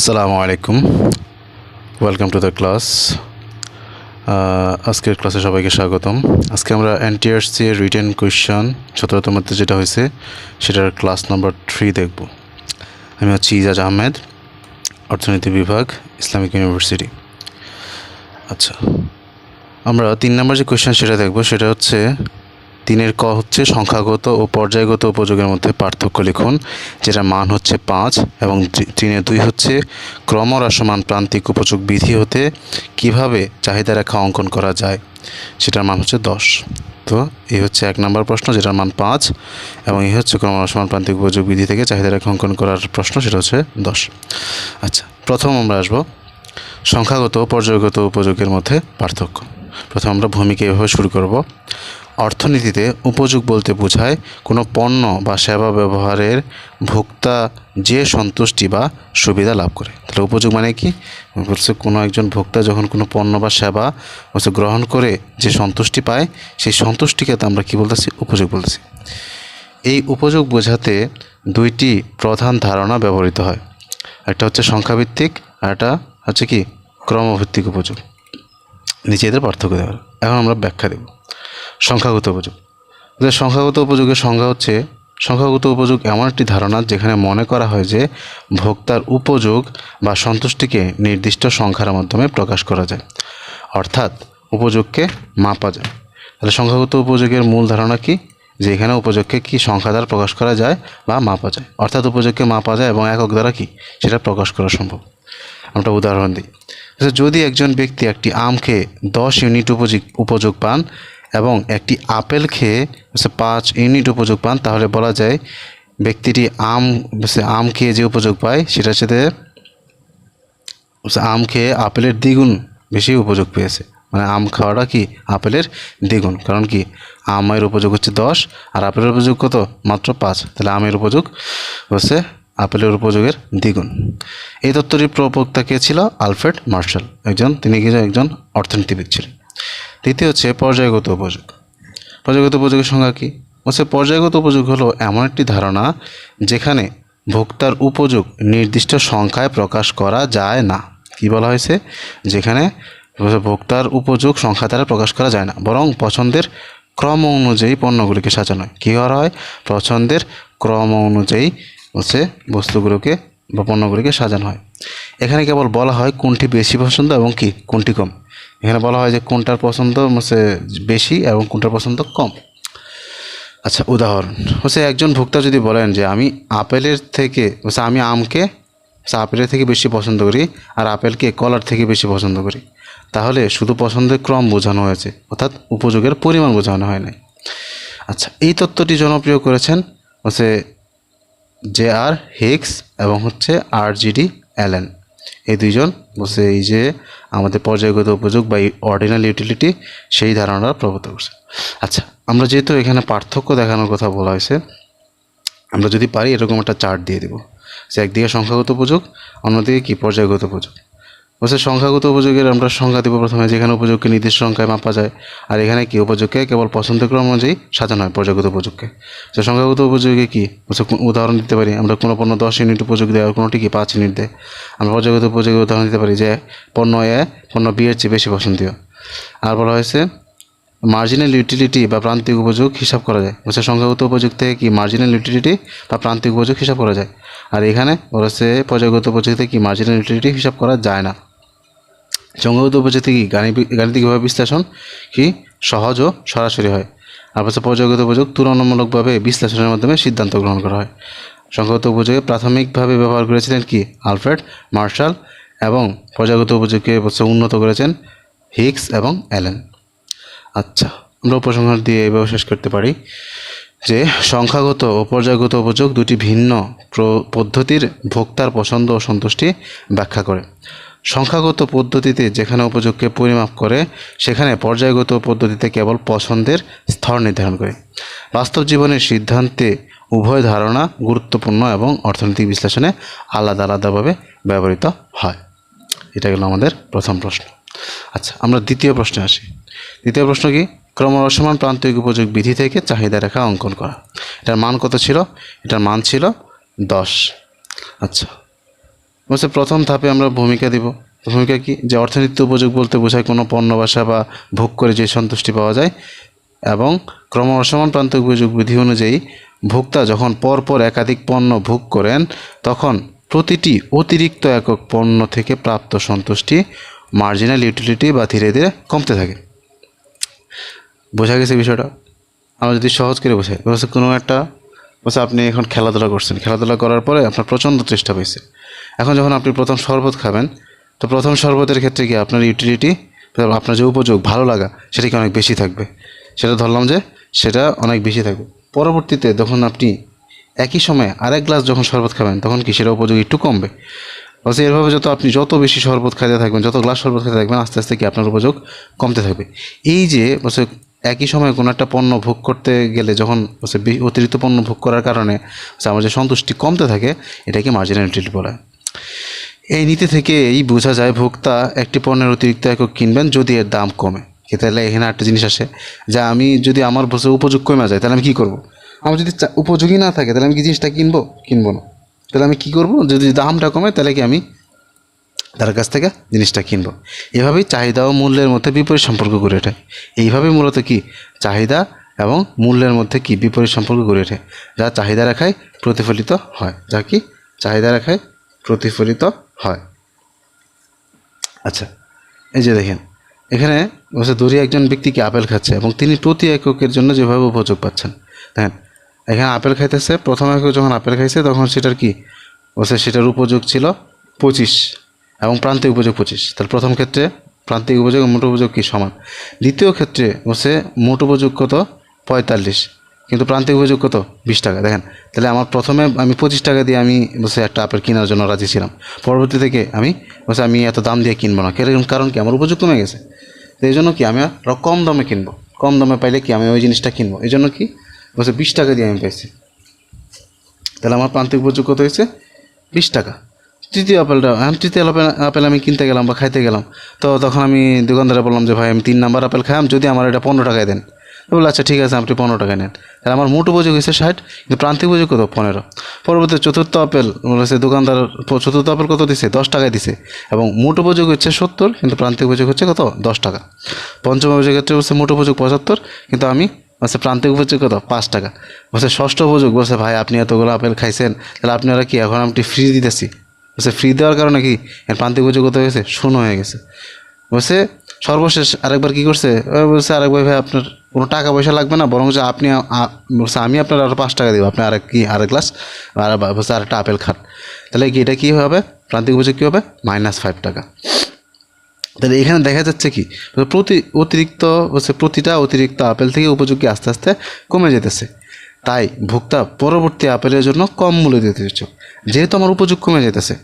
আসসালামু আলাইকুম। Welcome to the class আজকের ক্লাসে সবাইকে স্বাগতম। আজকে আমরা এনটিআরসি এর রিটেন কোয়েশ্চন সতেরোতম মধ্যে যেটা হয়েছে, সেটার ক্লাস নাম্বার থ্রি দেখব। আমি হচ্ছি ইজাজ আহমেদ, অর্থনীতি বিভাগ, ইসলামিক ইউনিভার্সিটি। আচ্ছা আমরা তিন নম্বর যে কোয়েশ্চেন সেটা দেখব, সেটা হচ্ছে তিনের ক হচ্ছে সংখ্যাগত ও পর্যায়গত উপযোগের মধ্যে পার্থক্য লিখুন যেটা মান হচ্ছে পাঁচ এবং তিনের দুই হচ্ছে ক্রমহ্রাসমান প্রান্তিক উপযোগ বিধি হতে কীভাবে চাহিদা রেখা অঙ্কন করা যায়, সেটার মান হচ্ছে দশ। তো এই হচ্ছে এক নম্বর প্রশ্ন, যেটার মান পাঁচ এবং এই হচ্ছে ক্রমহ্রাসমান প্রান্তিক উপযোগ বিধি থেকে চাহিদা রেখা অঙ্কন করার প্রশ্ন, সেটা হচ্ছে দশ। আচ্ছা প্রথম আমরা আসব সংখ্যাগত ও পর্যায়গত উপযোগের মধ্যে পার্থক্য। প্রথম আমরা ভূমিকা এভাবে শুরু করব। অর্থনীতিতে উপযোগ বলতে বোঝায় কোনো পণ্য বা সেবা ব্যবহারের ভোক্তা যে সন্তুষ্টি বা সুবিধা লাভ করে। তাহলে উপযোগ মানে কি? বলছে কোনো একজন ভোক্তা যখন কোনো পণ্য বা সেবা হচ্ছে গ্রহণ করে যে সন্তুষ্টি পায়, সেই সন্তুষ্টিকে তো আমরা কী বলতেছি? উপযোগ বলতেছি। এই উপযোগ বোঝাতে দুইটি প্রধান ধারণা ব্যবহৃত হয়। একটা হচ্ছে সংখ্যাভিত্তিক আর একটা হচ্ছে কি? ক্রমভিত্তিক উপযোগ। নিচে এদের পার্থক্য দেওয়ার এখন আমরা ব্যাখ্যা দেব। সংখ্যাগত উপযোগ। যে সংখ্যাগত উপযোগের সংজ্ঞা হচ্ছে সংখ্যাগত উপযোগ এমন একটি ধারণা যেখানে মনে করা হয় যে ভোক্তার উপযোগ বা সন্তুষ্টিকে নির্দিষ্ট সংখ্যার মাধ্যমে প্রকাশ করা যায়। অর্থাৎ উপযোগকে মাপা যায়। তাহলে সংখ্যাগত উপযোগের মূল ধারণা কি? যে এখানে উপযোগকে কি সংখ্যা দ্বারা প্রকাশ করা যায় বা মাপা যায়। অর্থাৎ উপযোগকে মাপা যায় এবং একক দ্বারা কি? সেটা প্রকাশ করা সম্ভব। আমরা উদাহরণ দিই। আচ্ছা, যদি একজন ব্যক্তি একটি আম খেয়ে দশ ইউনিট উপযোগ উপযোগ পান এবং একটি আপেল খেয়ে পাঁচ ইউনিট উপযোগ পান, তাহলে বলা যায় ব্যক্তিটি আম আম খেয়ে যে উপযোগ পায়, সেটার সাথে আম খেয়ে আপেলের দ্বিগুণ বেশি উপযোগ পেয়েছে। মানে আম খাওয়াটা কি? আপেলের দ্বিগুণ। কারণ কি? আমের উপযোগ হচ্ছে দশ, আর আপেলের উপযোগ কত? মাত্র পাঁচ। তাহলে আমের উপযোগ হচ্ছে আপেলের উপযোগের দ্বিগুণ। এই তত্ত্বটির প্রবক্তা কে ছিল? Alfred Marshall. একজন, তিনি একজন অর্থনীতিবিদ ছিলেন। তৃতীয় হচ্ছে পর্যায়গত উপযোগ। পর্যায়গত উপযোগের সংজ্ঞা কী? হচ্ছে পর্যায়গত উপযোগ হলো এমন একটি ধারণা যেখানে ভোক্তার উপযোগ নির্দিষ্ট সংখ্যায় প্রকাশ করা যায় না। কি বলা হয়েছে? যেখানে ভোক্তার উপযোগ সংখ্যা দ্বারা প্রকাশ করা যায় না, বরং পছন্দের ক্রম অনুযায়ী পণ্যগুলিকে সাজানো হয়। কী করা হয়? পছন্দের ক্রম অনুযায়ী হচ্ছে বস্তুগুলোকে বা পণ্যগুলিকে সাজানো হয়। এখানে কেবল বলা হয় কোনটি বেশি পছন্দ এবং কি, কোনটি কম। এখানে বলা হয় যে কোনটার পছন্দ হচ্ছে বেশি এবং কোনটার পছন্দ কম। আচ্ছা উদাহরণ। হচ্ছে একজন ভোক্তা যদি বলেন যে আমি আপেলের থেকে, হচ্ছে আমি আমকে আপেলের থেকে বেশি পছন্দ করি আর আপেলকে কলার থেকে বেশি পছন্দ করি। তাহলে শুধু পছন্দের ক্রম বোঝানো হয়েছে, অর্থাৎ উপযোগের পরিমাণ বোঝানো হয় নাই। আচ্ছা এই তত্ত্বটি জনপ্রিয় করেছেন হচ্ছে জে আর হিক্স এবং হচ্ছে আর জিডি অ্যালেন। এই দুইজন বলছে এই যে আমাদের পর্যায়গত উপযোগ বা অর্ডিনাল ইউটিলিটি সেই ধারণাটা প্রভাবিত করছে। আচ্ছা আমরা যেহেতু এখানে পার্থক্য দেখানোর কথা বলা হয়েছে, আমরা যদি পারি এরকম একটা চার্ট দিয়ে দেবো। যে একদিকে সংখ্যাগত উপযোগ অন্যদিকে কী পর্যায়গত উপযোগ বলছে, সংখ্যাগত উপযোগের আমরা সংখ্যা দেবো প্রথমে, যেখানে উপযোগকে নির্দিষ্ট সংখ্যায় মাপা যায়, আর এখানে কি উপযোগকে কেবল পছন্দ ক্রম অনুযায়ী সাজানো হয় পর্যায়গত উপযোগকে। তো সংখ্যাগত উপযোগে কি? বলছে উদাহরণ দিতে পারি, আমরা কোনো পণ্য দশ ইউনিট উপযোগ দেয়, আর কোনোটি কি পাঁচ ইউনিট দেয়? আমরা পর্যায়গত উপযোগে উদাহরণ দিতে পারি যে, পণ্য এ, পণ্য বি এর চেয়ে বেশি পছন্দীয়। আর বলা হয়েছে, মার্জিনাল ইউটিলিটি বা প্রান্তিক উপযোগ হিসাব করা যায়। বলছে, সংখ্যাগত উপযোগ থেকে কি মার্জিনাল ইউটিলিটি বা প্রান্তিক উপযোগ হিসাব করা যায়? আর এখানে বলেছে পর্যায়গত উপযোগ থেকে কি মার্জিনাল ইউটিলিটি হিসাব করা যায় না? উপযোগ থেকে কি? গাণিতিক গাণিতিকভাবে বিশ্লেষণ কি? সহজ ও সরাসরি হয়। আর হচ্ছে পর্যায়গত উপযোগ তুলনামূলকভাবে বিশ্লেষণের মাধ্যমে সিদ্ধান্ত গ্রহণ করা হয়। সংখ্যাগত উপযোগে প্রাথমিকভাবে ব্যবহার করেছিলেন কি? আলফ্রেড মার্শাল এবং পর্যায়গত উপযোগকে উন্নত করেছেন হিক্স এবং অ্যালেন। আচ্ছা আমরা উপসংহার দিয়ে এভাবে শেষ করতে পারি যে সংখ্যাগত ও পর্যায়গত উপযোগ দুটি ভিন্ন পদ্ধতির ভোক্তার পছন্দ ও সন্তুষ্টি ব্যাখ্যা করে। সংখ্যাগত পদ্ধতিতে যেখানে উপযোগকে পরিমাপ করে, সেখানে পর্যায়গত পদ্ধতিতে কেবল পছন্দের স্তর নির্ধারণ করে। বাস্তব জীবনের সিদ্ধান্তে উভয় ধারণা গুরুত্বপূর্ণ এবং অর্থনৈতিক বিশ্লেষণে আলাদা আলাদাভাবে ব্যবহৃত হয়। এটা গেল আমাদের প্রথম প্রশ্ন। আচ্ছা আমরা দ্বিতীয় প্রশ্নে আসি। দ্বিতীয় প্রশ্ন কি? ক্রমরসমান প্রান্তিক উপযোগ বিধি থেকে চাহিদা রেখা অঙ্কন করা। এটার মান কত ছিল? এটার মান ছিল দশ। আচ্ছা বলছে, প্রথম ধাপে আমরা ভূমিকা দিব। ভূমিকা কি? যে অর্থনীতি উপযোগ বলতে বোঝায় কোনো পণ্য, বাসা বা ভোগ করে যে সন্তুষ্টি পাওয়া যায় এবং ক্রম অসমান প্রান্ত উপযোগ বিধি অনুযায়ী ভোক্তা যখন পরপর একাধিক পণ্য ভোগ করেন, তখন প্রতিটি অতিরিক্ত একক পণ্য থেকে প্রাপ্ত সন্তুষ্টি মার্জিনাল ইউটিলিটি বা ধীরে ধীরে কমতে থাকে। বোঝা গেছে বিষয়টা? আমরা যদি সহজ করে বোঝাই কোনো একটা বলছে, আপনি এখন খেলাধুলা করছেন। খেলাধুলা করার পরে আপনার প্রচণ্ড চেষ্টা পেয়েছে এখন যখন আপনি প্রথম শরবত খাবেন, তো প্রথম শরবতের ক্ষেত্রে কি আপনার ইউটিলিটি আপনার যে উপযোগ ভালো লাগা, সেটা কি অনেক বেশি থাকবে? সেটা ধরলাম যে সেটা অনেক বেশি থাকবে। পরবর্তীতে যখন আপনি একই সময়ে আরেক গ্লাস যখন শরবত খাবেন, তখন কি সেটা উপযোগ একটু কমবে? বলছে, এভাবে যত আপনি যত বেশি শরবত খাইতে থাকবেন, যত গ্লাস শরবত খাইতে থাকবেন, আস্তে আস্তে কি আপনার উপযোগ কমতে থাকবে। এই যে একই সময়ে কোনো একটা পণ্য ভোগ করতে গেলে যখন বে- অতিরিক্ত পণ্য ভোগ করার কারণে বলছে আমার যে সন্তুষ্টি কমতে থাকে, এটাকে মার্জিনাল ইউটিলিটি বলা। এই নীতি থেকে এই বোঝা যায় ভোক্তা একটি পণ্যের অতিরিক্ত একক কিনবেন যদি এর দাম কমে। তাহলে এখানে একটা জিনিস আসে যা আমি যদি আমার বসে উপযোগ কমে যায়, তাহলে আমি কী করব? আমার যদি উপযোগী না থাকে, তাহলে আমি কি জিনিসটা কিনবো? কিনবো না। তাহলে আমি কী করব? যদি দামটা কমে, তাহলে কি আমি তার কাছ থেকে জিনিসটা কিনবো। এভাবেই চাহিদা ও মূল্যের মধ্যে বিপরীত সম্পর্ক গড়ে ওঠে। এইভাবে মূলত কি? চাহিদা এবং মূল্যের মধ্যে কি বিপরীত সম্পর্ক গড়ে ওঠে? যা চাহিদা রেখায় প্রতিফলিত হয়। যা কি? চাহিদা রেখায় প্রতিফলিত হয়। আচ্ছা এই যে দেখেন, এখানে বলছে দূরে একজন ব্যক্তি কি আপেল খাচ্ছে এবং তিনি প্রতি এককের জন্য যেভাবে উপযোগ পাচ্ছেন। দেখেন, এখানে আপেল খাইতেছে, প্রথম একক যখন আপেল খাইছে, তখন সেটার কি? বলছে, সেটার উপযোগ ছিল পঁচিশ এবং প্রান্তিক উপযোগ পঁচিশ। তাহলে প্রথম ক্ষেত্রে প্রান্তিক উপযোগ মোট উপযোগ কি সমান? দ্বিতীয় ক্ষেত্রে বলছে মোট উপযোগ কত? পঁয়তাল্লিশ। কিন্তু প্রান্তিক উপযোগ কত? বিশ টাকা। দেখেন, তাহলে আমার প্রথমে আমি পঁচিশ টাকা দিয়ে আমি বসে একটা আপেল কেনার জন্য রাজি ছিলাম। পরবর্তী থেকে আমি বসে আমি এত দাম দিয়ে কিনবো না। কেরকম কারণ কি? আমার উপযোগ কমে গেছে। তো এই জন্য কি আমি আর কম দামে কিনবো? কম দামে পাইলে কি আমি ওই জিনিসটা কিনবো? এই জন্য কি বসে বিশ টাকা দিয়ে আমি পাইছি। তাহলে আমার প্রান্তিক উপযোগ কত হয়েছে? বিশ টাকা। তৃতীয় আপেলটা এখন তৃতীয় আপেল আপেল আমি কিনতে গেলাম বা খাইতে গেলাম। তো তখন আমি দোকানদারে বললাম যে, ভাই, আমি তিন নাম্বার আপেল খাইলাম যদি আমার এটা পনেরো টাকায় দেন। বলল আচ্ছা ঠিক আছে, আপনি পনেরো টাকায় নেন। তাহলে আমার মোট উপযোগ হয়েছে ষাট, কিন্তু প্রান্তিক উপযোগ কত? পনেরো। পরবর্তী চতুর্থ আপেল বলেছে দোকানদার চতুর্থ আপেল কত দিছে? দশ টাকায় দিছে। এবং মোট উপযোগ হচ্ছে সত্তর, কিন্তু প্রান্তিক উপযোগ হচ্ছে কত? দশ টাকা। পঞ্চম উপযোগের ক্ষেত্রে হচ্ছে মোট উপযোগ পঁচাত্তর, কিন্তু আমি বলছে প্রান্তিক উপযোগ কত? পাঁচ টাকা। বলছে, ষষ্ঠ উপযোগ। বলছে, ভাই, আপনি এতগুলো আপেল খাইছেন, তাহলে আপনারা কি এখন আমি ফ্রি দিতেছি? বলছে, ফ্রি দেওয়ার কারণে কি এর প্রান্তিক উপযোগ কত হয়েছে? শূন্য হয়ে গেছে। বলছে, সর্বশেষ আরেকবার কি করছে? বলছে আরেকবার ভাই আপনার কোনো টাকা পয়সা লাগবে না বরং যে আপনি বলছে, আমি আপনার আরও পাঁচ টাকা দেবো, আপনি আরেক কি, আরেক গ্লাস, আর বলছে, আরেকটা আপেল খান। তাহলে কি এটা কী হবে? প্রান্তিক উপযোগ কী হবে? মাইনাস ফাইভ টাকা। তাহলে এখানে দেখা যাচ্ছে কি, প্রতি অতিরিক্ত হচ্ছে প্রতিটা অতিরিক্ত আপেল থেকে উপযোগী আস্তে আস্তে কমে যেতেছে। তাই ভোক্তা পরবর্তী আপেলের জন্য কম মূল্য দিতে ইচ্ছুক। যেহেতু আমার উপযোগ কমে যেতেছে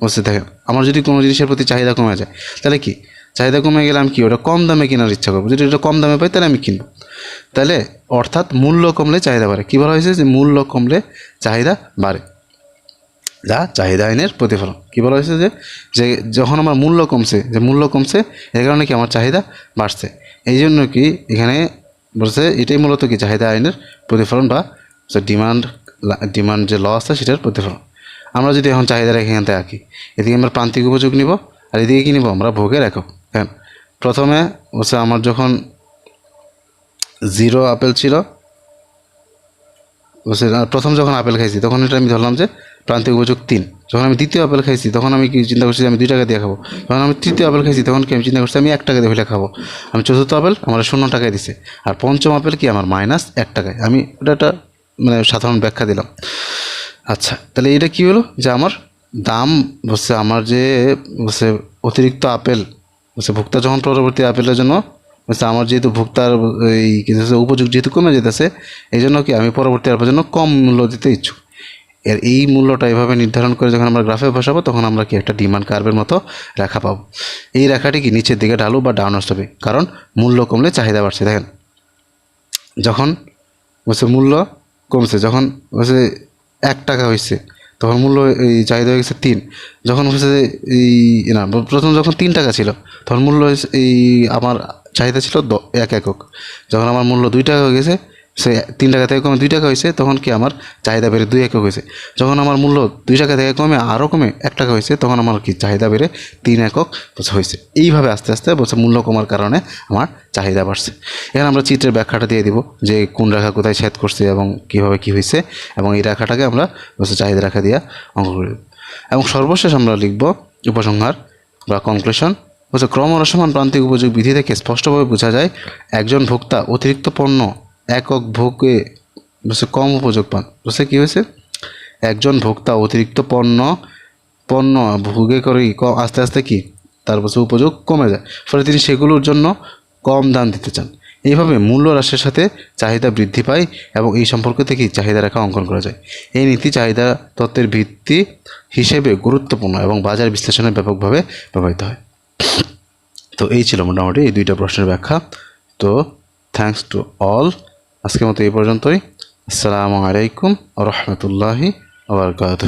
বুঝতে দেখেন, আমার যদি কোনো জিনিসের প্রতি চাহিদা কমে যায়, তাহলে কি? চাহিদা কমে গেলে আমি কি, ওটা কম দামে কেনার ইচ্ছা করব। যদি ওটা কম দামে পাই, তাহলে আমি কিনবো। তাহলে অর্থাৎ মূল্য কমলে চাহিদা বাড়ে। কী বলা হয়েছে যে মূল্য কমলে চাহিদা বাড়ে? যা চাহিদা আইনের প্রতিফলন। কী বলা হয়েছে যে যে যখন আমার মূল্য কমছে, যে মূল্য কমছে, এর কারণে কি আমার চাহিদা বাড়ছে? এই জন্য কি এখানে বলছে, এটাই মূলত কি চাহিদা আইনের প্রতিফলন বা ডিমান্ড ডিমান্ড যে ল আছে সেটার প্রতিফলন? আমরা যদি এখন চাহিদা রেখে এখান থেকে আঁকি, এদিকে আমরা প্রান্তিক উপযোগ নিব, আর এদিকে কী নিব? আমরা ভোগের একক হ্যাঁ? প্রথমে বলছে আমার যখন জিরো আপেল ছিল প্রথম যখন আপেল খাইছি, তখন এটা আমি ধরলাম যে প্রান্তিক উপযোগ তিন। যখন আমি দ্বিতীয় আপেল খাইছি, তখন আমি কি চিন্তা করছি আমি দুই টাকা দিয়ে খাব? যখন আমি তৃতীয় আপেল খাইছি, তখন কি আমি চিন্তা করছি আমি এক টাকা দিয়ে হলে খাব? আমি চতুর্থ আপেল আমার শূন্য টাকায় দিছে। আর পঞ্চম আপেল কি আমার মাইনাস এক টাকায়? আমি ওটা একটা মানে সাধারণ ব্যাখ্যা দিলাম। আচ্ছা তাহলে এটা কি হলো? যে আমার দাম বলছে আমার যে বলছে অতিরিক্ত আপেল বলছে ভোক্তা যখন পরবর্তী আপেলের জন্য বলছে আমার যেহেতু ভোক্তার এই উপযোগ যেহেতু কমে যেতেছে এই জন্য কি আমি পরবর্তী আপেলের জন্য কম মূল্য দিতে ইচ্ছুক? এর এই মূল্যটা এভাবে নির্ধারণ করে যখন আমরা গ্রাফে বসাবো, তখন আমরা কি একটা ডিমান্ড কার্ভের মতো রেখা পাবো। এই রেখাটি কি নিচের দিকে ঢালু বা ডাউন হবে? কারণ মূল্য কমলে চাহিদা বাড়ছে, দেখেন। যখন বলছে মূল্য কমছে, যখন বলছে এক টাকা হয়েছে, তখন মূল্য এই চাহিদা হয়ে গেছে তিন। যখন হচ্ছে এই না, প্রথম যখন তিন টাকা ছিল, তখন মূল্য এই আমার চাহিদা ছিল এক একক। যখন আমার মূল্য দুই টাকা হয়ে গেছে সে তিন টাকা থেকে কমে দুই টাকা হয়েছে, তখন কি আমার চাহিদা বেড়ে দুই একক হয়েছে? যখন আমার মূল্য দুই টাকা থেকে কমে, আরও কমে এক টাকা হয়েছে, তখন আমার কি চাহিদা বেড়ে তিন একক হয়েছে। এইভাবে আস্তে আস্তে বলছে মূল্য কমার কারণে আমার চাহিদা বাড়ছে। এখানে আমরা চিত্রের ব্যাখ্যাটা দিয়ে দিব যে কোন রেখা কোথায় ছেদ করছে এবং কীভাবে কী হয়েছে, এবং এই রেখাটাকে আমরা বলছে চাহিদা রেখা দিয়ে অঙ্ক করে দেব। এবং সর্বশেষ আমরা লিখব উপসংহার বা কনক্লুশন বলছে, ক্রম অনুসমান প্রান্তিক উপযোগ বিধি থেকে স্পষ্টভাবে বোঝা যায়, একজন ভোক্তা অতিরিক্ত পণ্য একক ভোগে কম উপযোগ পান। বুঝছে কী হয়েছে? একজন ভোক্তা অতিরিক্ত পণ্য পণ্য ভোগে করেই ক- আস্তে আস্তে কি? তার বলছে উপযোগ কমে যায়। ফলে তিনি সেগুলোর জন্য কম দাম দিতে চান। এইভাবে মূল্য হ্রাসের সাথে চাহিদা বৃদ্ধি পায় এবং এই সম্পর্ক থেকেই চাহিদা রেখা অঙ্কন করা যায়। এই নীতি চাহিদা তত্ত্বের ভিত্তি হিসেবে গুরুত্বপূর্ণ এবং বাজার বিশ্লেষণে ব্যাপকভাবে ব্যবহৃত হয়। তো এই ছিল মোটামুটি এই দুইটা প্রশ্নের ব্যাখ্যা। তো থ্যাঙ্কস টু অল আজকের মতো এই পর্যন্তই। আসসালামু আলাইকুম রহমতুল্লাহি আবরকাত